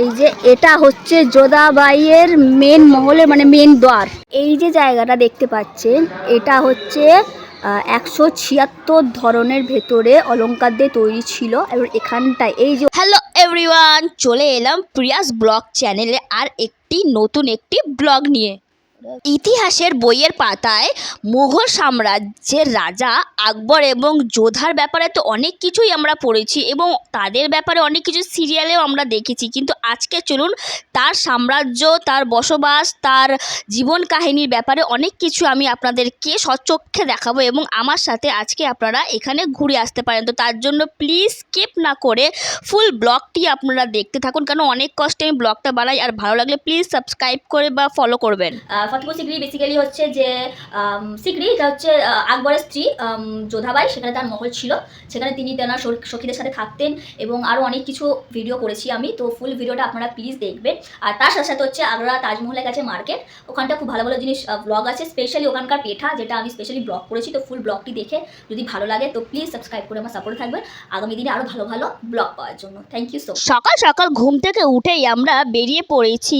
এই যে এটা হচ্ছে যোধাবাইয়ের মেন মহলে মানে মেন দ্বার। এই যে জায়গাটা দেখতে পাচ্ছেন, এটা হচ্ছে একশো ছিয়াত্তর ধরনের ভেতরে অলঙ্কার দিয়ে তৈরি ছিল। এবং এখানটায় এই যে হ্যালো এভরিওয়ান চলে এলাম প্রিয়াস ব্লগ চ্যানেলে আর একটি নতুন একটি ব্লগ নিয়ে। ইতিহাসের বইয়ের পাতায় মুঘল সাম্রাজ্যের রাজা আকবর এবং যোধার ব্যাপারে তো অনেক কিছুই আমরা পড়েছি এবং তাদের ব্যাপারে অনেক কিছু সিরিয়ালেও আমরা দেখেছি। কিন্তু আজকে চলুন তার সাম্রাজ্য, তার বসবাস, তার জীবন কাহিনীর ব্যাপারে অনেক কিছু আমি আপনাদেরকে সচক্ষে দেখাবো এবং আমার সাথে আজকে আপনারা এখানে ঘুরে আসতে পারেন। তো তার জন্য প্লিজ স্কিপ না করে ফুল ব্লগটি আপনারা দেখতে থাকুন কারণ অনেক কষ্টে আমি ব্লগটা বানাই আর ভালো লাগলে প্লিজ সাবস্ক্রাইব করে বা ফলো করবেন। ফতেপুর সিকরি বেসিক্যালি হচ্ছে যে সিকরি এটা হচ্ছে আকবরের স্ত্রী যোধাবাই। সেখানে তার মহল ছিল। সেখানে তিনি তেনার সখীদের সাথে থাকতেন এবং আরও অনেক কিছু ভিডিও করেছি আমি। তো ফুল ভিডিওটা আপনারা প্লিজ দেখবেন। আর তার সাথে সাথে হচ্ছে আগ্রা তাজমহলের কাছে মার্কেট। ওখানটা খুব ভালো ভালো জিনিস ব্লগ আছে। স্পেশালি ওখানকার পেঠা, যেটা আমি স্পেশালি ব্লগ করেছি। তো ফুল ব্লগটি দেখে যদি ভালো লাগে, তো প্লিজ সাবস্ক্রাইব করে আমার সাপোর্ট থাকবেন আগামী দিনে আরও ভালো ভালো ব্লগ পাওয়ার জন্য। থ্যাংক ইউ সো সকাল সকাল ঘুম থেকে উঠেই আমরা বেরিয়ে পড়েছি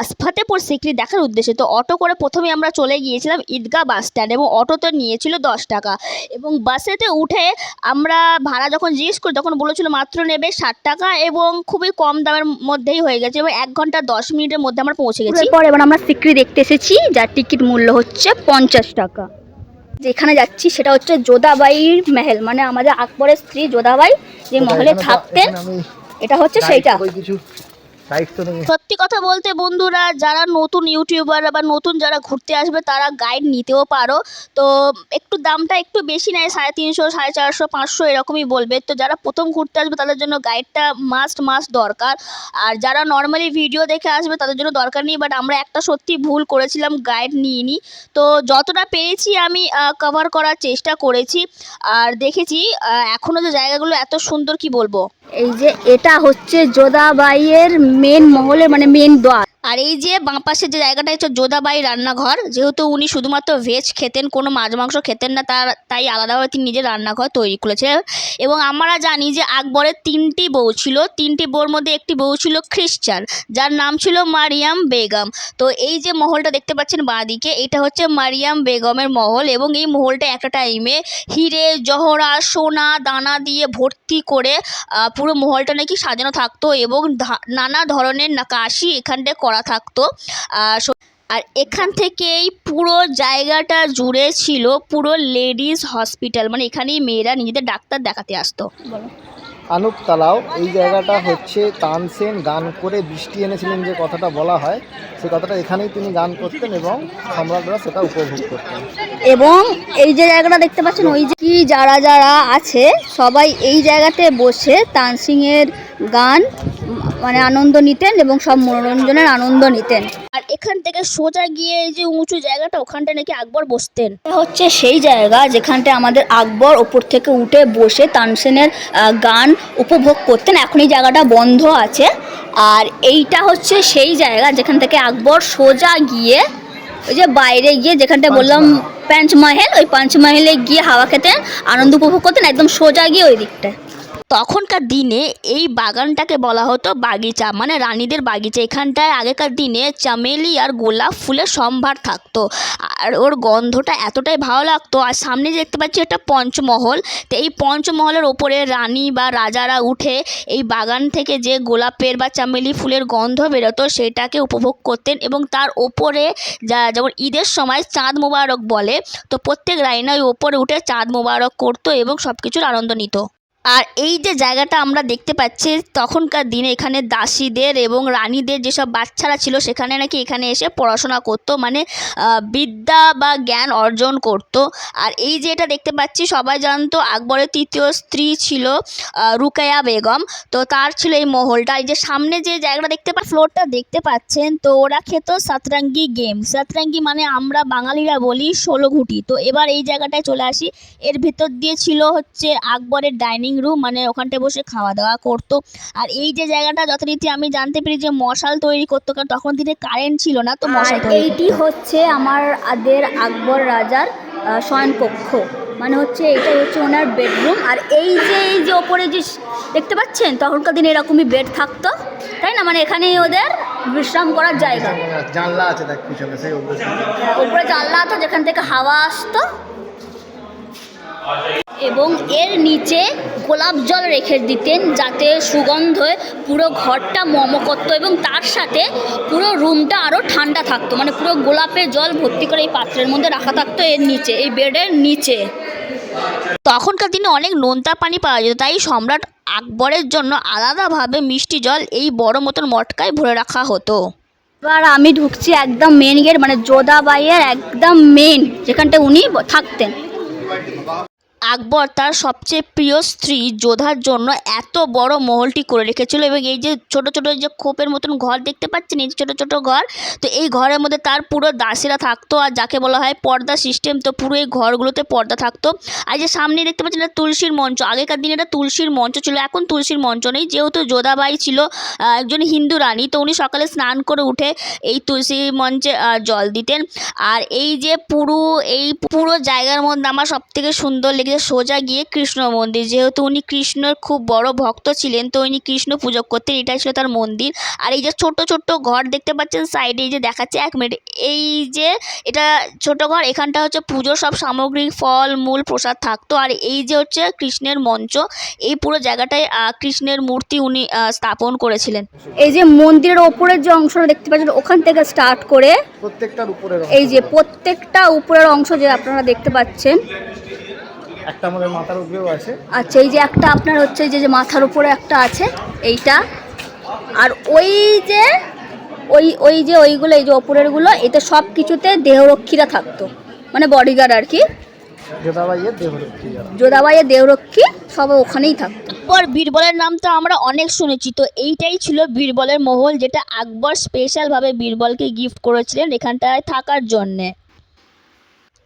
আসফাতেপুর সিকরি দেখার উদ্দেশ্যে। তো অটো করে প্রথমে আমরা চলে গিয়েছিলাম ঈদগাহ বাস স্ট্যান্ড এবং অটোতে নিয়েছিল দশ টাকা। এবং বাসেতে উঠে আমরা ভাড়া যখন জিজ্ঞেস করি তখন বলেছিল মাত্র নেবে ষাট টাকা এবং খুবই কম দামের মধ্যেই হয়ে গেছে এবং এক ঘণ্টা দশ মিনিটের মধ্যে আমরা পৌঁছে গেছি। পর এবার আমরা সিকরি দেখতে এসেছি যার টিকিট মূল্য হচ্ছে পঞ্চাশ টাকা। যেখানে যাচ্ছি সেটা হচ্ছে যোধাবাইর মেহেল মানে আমাদের আকবরের স্ত্রী যোধাবাই যে মহলে থাকতেন এটা হচ্ছে সেইটা। সত্যি কথা বলতে বন্ধুরা যারা নতুন ইউটিউবার বা নতুন যারা ঘুরতে আসবে তারা গাইড নিতেও পারো। তো একটু দামটা একটু বেশি নেয় সাড়ে তিনশো সাড়ে চারশো পাঁচশো এরকমই বলবে। তো যারা প্রথম ঘুরতে আসবে তাদের জন্য গাইডটা মাস্ট মাস্ট দরকার। আর যারা নর্মালি ভিডিও দেখে আসবে তাদের জন্য দরকার নেই। বাট আমরা একটা সত্যি ভুল করেছিলাম গাইড নিইনি। তো যতটা পেরেছি আমি কভার করার চেষ্টা করেছি। আর দেখেছি এখনও যে জায়গাগুলো এত সুন্দর কি বলব? এই যে এটা হচ্ছে যোধাবাইয়ের মেন মহলের মানে মেন দ্বার। আর এই যে বাঁ পাশে যে জায়গাটা হচ্ছে যোধাবাই রান্নাঘর, যেহেতু উনি শুধুমাত্র ভেজ খেতেন, কোনো মাছ মাংস খেতেন না, তার, তাই আলাদাভাবে তিনি নিজের রান্নাঘর তৈরি করেছিলেন। এবং আমরা জানি যে আকবরের তিনটি বউ ছিল, তিনটি বউর মধ্যে একটি বউ ছিল খ্রিস্টান যার নাম ছিল মারিয়াম বেগম। তো এই যে মহলটা দেখতে পাচ্ছেন বাঁদিকে, এটা হচ্ছে মারিয়াম বেগমের মহল এবং এই মহলটা একটা টাইমে হিরে, জহরা, সোনা, দানা দিয়ে ভর্তি করে পুরো মহলটা নাকি সাজানো থাকতো এবং নানা ধরনের নাকাশি এখানটায় করা থাকতো। আর আর এখান থেকেই পুরো জায়গাটা জুড়ে ছিল পুরো লেডিস হসপিটাল। মানে এখানেই মেয়েরা নিজেদের ডাক্তার দেখাতে আসতো। আনুক তালাও এই জায়গাটা হচ্ছে তানসেন গান করে বৃষ্টি এনেছিলেন যে কথাটা বলা হয় সে কথাটা এখানেই তিনি গান করতেন এবং সম্রাটরা সেটা উপভোগ করতেন। এবং এই যে জায়গাটা দেখতে পাচ্ছেন ওই যে কি যারা যারা আছে সবাই এই জায়গাতে বসে তানসিংয়ের গান মানে আনন্দ নিতেন এবং সব মনোরঞ্জনের আনন্দ নিতেন। আর এখান থেকে সোজা গিয়ে এই যে উঁচু জায়গাটা ওখানটা নাকি আকবর বসতেন। এটা হচ্ছে সেই জায়গা যেখানটা আমাদের আকবর ওপর থেকে উঠে বসে তানসেনের গান উপভোগ করতেন। এখন এই জায়গাটা বন্ধ আছে। আর এইটা হচ্ছে সেই জায়গা যেখান থেকে আকবর সোজা গিয়ে ওই যে বাইরে গিয়ে যেখানটা বললাম পাঁচমহল ওই পাঁচমহলে গিয়ে হাওয়া খেতেন আনন্দ উপভোগ করতেন একদম সোজা গিয়ে ওই দিকটায়। তখনকার দিনে এই বাগানটাকে বলা হতো বাগিচা। মানে রানীদের বাগিচা। এখানটায় আগেকার দিনে চামেলি আর গোলাপ ফুলের সম্ভার থাকতো। আর ওর গন্ধটা এতটাই ভালো লাগতো। আর সামনে দেখতে পাচ্ছি একটা পঞ্চমহল। তো এই পঞ্চমহলের ওপরে রানী বা রাজারা উঠে এই বাগান থেকে যে গোলাপের বা চামেলি ফুলের গন্ধ বেরোতো, সেটাকে উপভোগ করতেন এবং তার ওপরে যা যেমন ঈদের সময় চাঁদ মোবারক বলে, তো প্রত্যেক রাইনা ওই ওপরে উঠে চাঁদ মোবারক করতো এবং সব কিছুর আনন্দ নিত। আর এই যে জায়গাটা আমরা দেখতে পাচ্ছি, তখনকার দিনে এখানে দাসীদের এবং রানীদের যেসব বাচ্চারা ছিল, সেখানে নাকি এখানে এসে পড়াশোনা করতো মানে বিদ্যা বা জ্ঞান অর্জন করতো। আর এই যে এটা দেখতে পাচ্ছি, সবাই জানতো আকবরের তৃতীয় স্ত্রী ছিল রুকায়া বেগম। তো তার ছিল এই মহলটা। এই যে সামনে যে জায়গাটা দেখতে পা, ফ্লোরটা দেখতে পাচ্ছেন, তো ওরা খেত সাতরাঙ্গি গেম। সাতরাঙ্গি মানে আমরা বাঙালিরা বলি ষোলো ঘুটি। তো এবার এই জায়গাটায় চলে আসি। এর ভেতর দিয়ে ছিল হচ্ছে আকবরের ডাইনিং রুম মানে ওখানটায় বসে খাওয়া দাওয়া করতো। আর এই যে জায়গাটা যথারীতি আমি জানতে পেরি যে মশাল তৈরি করতো কারণ তখন দিনে কারেন্ট ছিল না তো মশাল এইটি হচ্ছে আমার আদের আকবর রাজার শয়নকক্ষ। মানে হচ্ছে এটাই হচ্ছে ওনার বেডরুম আর এই যে এই যে ওপরে যে দেখতে পাচ্ছেন? তখনকার দিনে এরকমই বেড থাকতো। তাই না? মানে এখানেই ওদের বিশ্রাম করার জায়গা। জানলা আছে অভ্যেস উপরে জানলা তো যেখান থেকে হাওয়া আসতো। এবং এর নিচে গোলাপ জল রেখে দিতেন যাতে সুগন্ধে পুরো ঘরটা মম করতো এবং তার সাথে পুরো রুমটা আরও ঠান্ডা থাকতো। মানে পুরো গোলাপের জল ভর্তি করে এই পাত্রের মধ্যে রাখা থাকতো এর নিচে, এই বেডের নিচে। তখনকার দিনে অনেক নোনতা পানি পাওয়া যেত, তাই সম্রাট আকবরের জন্য আলাদাভাবে মিষ্টি জল এই বড় মতন মটকায় ভরে রাখা হতো। এবার আমি ঢুকছি একদম মেন গেট মানে যোধাবাইয়ের একদম মেন যেখানটা উনি থাকতেন। আকবর তার সবচেয়ে প্রিয় স্ত্রী যোধার জন্য এত বড় মহলটি করে রেখেছিল এবং এই যে ছোট ছোট যে খোপের মতন ঘর দেখতে পাচ্ছেন, এই যে ছোট ছোট ঘর, তো এই ঘরের মধ্যে তার পুরো দাসীরা থাকতো আর যাকে বলা হয় পর্দা সিস্টেম তো পুরো এই ঘরগুলোতে পর্দা থাকতো। আর যে সামনে দেখতে পাচ্ছেন এটা তুলসীর মঞ্চ, আগেকার দিনে এটা তুলসীর মঞ্চ ছিল, এখন তুলসীর মঞ্চ নেই, যেহেতু যোধাবাই ছিল একজন হিন্দু রানী, তো উনি সকালে স্নান করে উঠে এই তুলসী মঞ্চে জল দিতেন। আর এই যে পুরো, এই পুরো জায়গার মধ্যে আমার সব থেকে সুন্দর লেগেছে সোজা গিয়ে কৃষ্ণ মন্দির। যেহেতু উনি কৃষ্ণর খুব বড় ভক্ত ছিলেন তো উনি কৃষ্ণ পুজো করতেন। এটাই ছিল তার মন্দির। আর এই যে ছোট ছোট ঘর দেখতে পাচ্ছেন সাইডে এই যে দেখাচ্ছে এক মিনিট। এই যে এটা ছোট ঘর এখানটা হচ্ছে পুজোর সব সামগ্রী ফল মূল প্রসাদ থাকতো। আর এই যে হচ্ছে কৃষ্ণের মঞ্চ এই পুরো জায়গাটায় আহ, কৃষ্ণের মূর্তি উনি আহ, স্থাপন করেছিলেন। এই যে মন্দিরের ওপরের যে অংশটা দেখতে পাচ্ছেন ওখান থেকে স্টার্ট করে প্রত্যেকটার উপরে এই যে প্রত্যেকটা উপরের অংশ যে আপনারা দেখতে পাচ্ছেন একটা আমাদের মাথার উপরেও আছে। আচ্ছা এই যে একটা আপনার হচ্ছে যে যে মাথার উপরে একটা আছে এইটা। আর ওই যে ওই ওই যে ওইগুলো এই যে ওপরেরগুলো এতে সব কিছুতে দেহরক্ষীরা থাকতো। মানে বডিগার্ড আর কি। যোধাবাইয়ের দেহরক্ষী যোধাবাইয়ের দেহরক্ষী সব ওখানেই থাকতো। পর বীরবলের নাম তো আমরা অনেক শুনেছি তো এইটাই ছিল বীরবলের মহল যেটা আকবর স্পেশালভাবে বীরবলকে গিফট করেছিলেন এখানটায় থাকার জন্যে।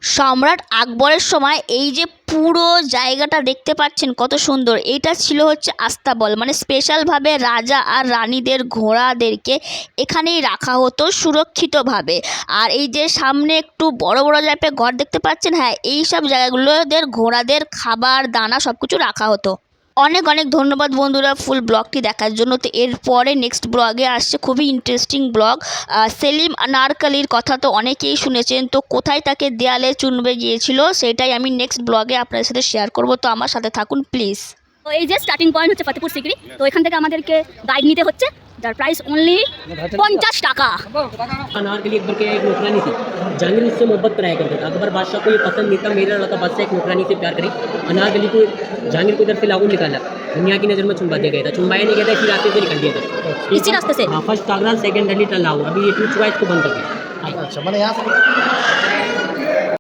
সম্রাট আকবরের সময় এই যে পুরো জায়গাটা দেখতে পাচ্ছেন কত সুন্দর। এটা ছিল হচ্ছে আস্তাবল মানে স্পেশালভাবে রাজা আর রানীদের ঘোড়াদেরকে এখানেই রাখা হতো সুরক্ষিতভাবে। আর এই যে সামনে একটু বড় বড় টাইপের ঘর দেখতে পাচ্ছেন? হ্যাঁ এই সব জায়গাগুলোদের ঘোড়াদের খাবার, দানা সব কিছু রাখা হতো। অনেক অনেক ধন্যবাদ বন্ধুরা ফুল ব্লগটি দেখার জন্য। তো এরপরে নেক্সট ব্লগে আসছে খুবই ইন্টারেস্টিং ব্লগ সেলিম নারকালির কথা তো অনেকেই শুনেছেন। তো কোথায় তাকে দেয়ালে চুনবে গিয়েছিল সেটাই আমি নেক্সট ব্লগে আপনার সাথে শেয়ার করব। তো আমার সাথে থাকুন প্লিজ তো এই যে স্টার্টিং পয়েন্ট হচ্ছে ফতেপুর সিকরি তো এখান থেকে আমাদেরকে গাইড নিতে হচ্ছে। যার প্রাইস অনলি পঞ্চাশ টাকা अनारकली अकबर के एक नौकरानी थी जहांगीर उससे मोहब्बत कराया करता था अकबर बादशाह को ये पसंद नहीं था मेरा लड़का बादशाह एक नौकरानी से प्यार करे अनारकली को जहांगीर को इधर से लागू निकाला दुनिया की नज़र में चुंबा दिया गया था चुंबाया नहीं गया था इसी रास्ते से निकल दिया था इसी रास्ते से? हाँ फर्स्ट आगरा सेकंड दिल्ली टल्लाऊ अभी ये टूट चुका है इसको बंद कर दिया আচ্ছা মানে यहाँ से